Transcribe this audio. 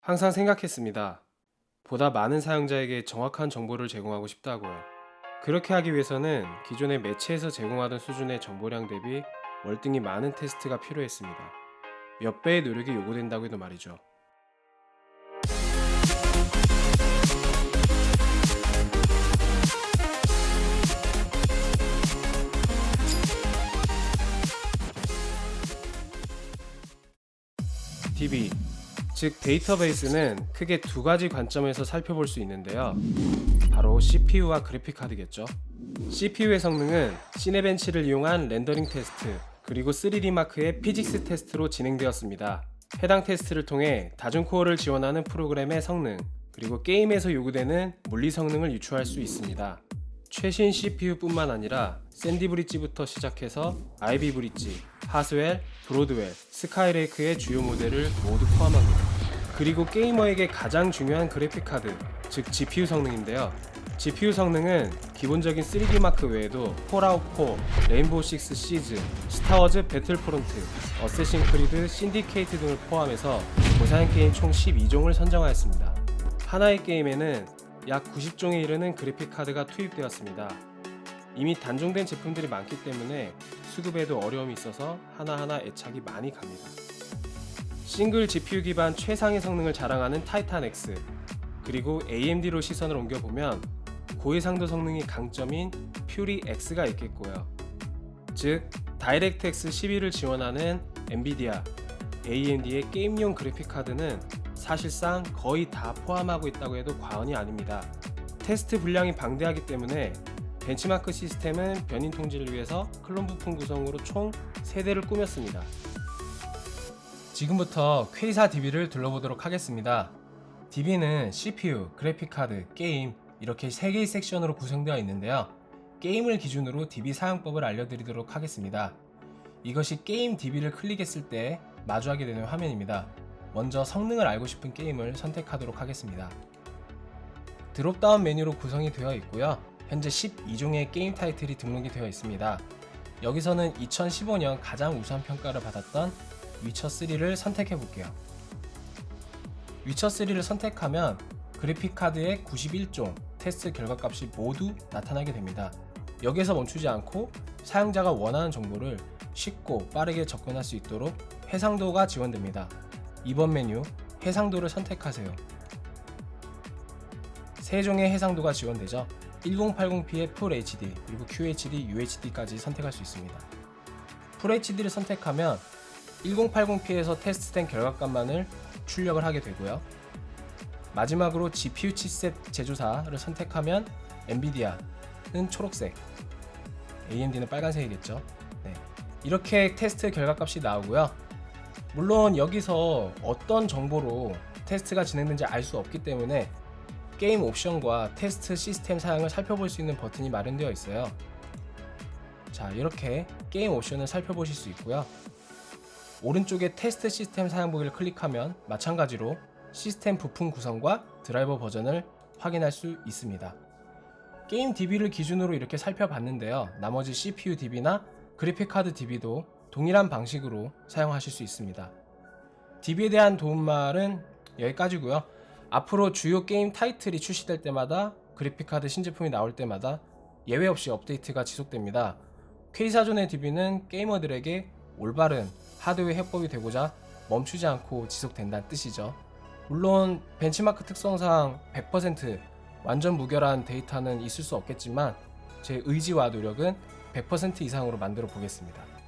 항상 생각했습니다. 보다 많은 사용자에게 정확한 정보를 제공하고 싶다고요. 그렇게 하기 위해서는 기존의 매체에서 제공하던 수준의 정보량 대비 월등히 많은 테스트가 필요했습니다. 몇 배의 노력이 요구된다고 해도 말이죠. 즉 데이터베이스는 크게 두 가지 관점에서 살펴볼 수 있는데요. 바로 CPU와 그래픽 카드겠죠. CPU의 성능은 시네벤치를 이용한 렌더링 테스트 그리고 3D 마크의 피직스 테스트로 진행되었습니다. 해당 테스트를 통해 다중코어를 지원하는 프로그램의 성능 그리고 게임에서 요구되는 물리 성능을 유추할 수 있습니다. 최신 CPU뿐만 아니라 샌디 브릿지부터 시작해서 아이비 브릿지, 하스웰, 브로드웰, 스카이레이크의 주요 모델을 모두 포함합니다. 그리고 게이머에게 가장 중요한 그래픽 카드, 즉 GPU 성능인데요. GPU 성능은 기본적인 3D 마크 외에도 폴아웃 4, 레인보우 6 시즈, 스타워즈 배틀프론트, 어쌔신 크리드, 신디케이트 등을 포함해서 고사양 게임 총 12종을 선정하였습니다. 하나의 게임에는 약 90종에 이르는 그래픽 카드가 투입되었습니다. 이미 단종된 제품들이 많기 때문에 수급에도 어려움이 있어서 하나하나 애착이 많이 갑니다. 싱글 GPU 기반 최상의 성능을 자랑하는 타이탄 X 그리고 AMD로 시선을 옮겨보면 고해상도 성능이 강점인 퓨리 X가 있겠고요. 즉 다이렉트X 11을 지원하는 엔비디아, AMD의 게임용 그래픽 카드는 사실상 거의 다 포함하고 있다고 해도 과언이 아닙니다. 테스트 분량이 방대하기 때문에 벤치마크 시스템은 변인 통제를 위해서 클론 부품 구성으로 총 3대를 꾸몄습니다. 지금부터 K사 DB를 둘러보도록 하겠습니다. DB는 CPU, 그래픽카드, 게임 이렇게 3개의 섹션으로 구성되어 있는데요. 게임을 기준으로 DB 사용법을 알려드리도록 하겠습니다. 이것이 게임 DB를 클릭했을 때 마주하게 되는 화면입니다. 먼저 성능을 알고 싶은 게임을 선택하도록 하겠습니다. 드롭다운 메뉴로 구성이 되어 있고요. 현재 12종의 게임 타이틀이 등록이 되어 있습니다. 여기서는 2015년 가장 우수한 평가를 받았던 위쳐 3를 선택해 볼게요. 위쳐 3를 선택하면 그래픽 카드의 91종 테스트 결과값이 모두 나타나게 됩니다. 여기서 멈추지 않고 사용자가 원하는 정보를 쉽고 빠르게 접근할 수 있도록 해상도가 지원됩니다. 이번 메뉴 해상도를 선택하세요. 세 종의 해상도가 지원되죠. 1080p의 Full HD 그리고 QHD, UHD까지 선택할 수 있습니다. Full HD를 선택하면 1080p에서 테스트된 결과값만을 출력을 하게 되고요. 마지막으로 GPU 칩셋 제조사를 선택하면 엔비디아는 초록색, AMD는 빨간색이겠죠. 네. 이렇게 테스트 결과값이 나오고요. 물론 여기서 어떤 정보로 테스트가 진행된지 알 수 없기 때문에 게임 옵션과 테스트 시스템 사양을 살펴볼 수 있는 버튼이 마련되어 있어요. 자, 이렇게 게임 옵션을 살펴보실 수 있고요. 오른쪽에 테스트 시스템 사양 보기를 클릭하면 마찬가지로 시스템 부품 구성과 드라이버 버전을 확인할 수 있습니다. 게임 DB를 기준으로 이렇게 살펴봤는데요. 나머지 CPU DB나 그래픽카드 DB도 동일한 방식으로 사용하실 수 있습니다. DB에 대한 도움말은 여기까지고요. 앞으로 주요 게임 타이틀이 출시될 때마다 그래픽카드 신제품이 나올 때마다 예외 없이 업데이트가 지속됩니다. K사전의 DB는 게이머들에게 올바른 하드웨어 해법이 되고자 멈추지 않고 지속된다는 뜻이죠. 물론 벤치마크 특성상 100% 완전 무결한 데이터는 있을 수 없겠지만 제 의지와 노력은 100% 이상으로 만들어 보겠습니다.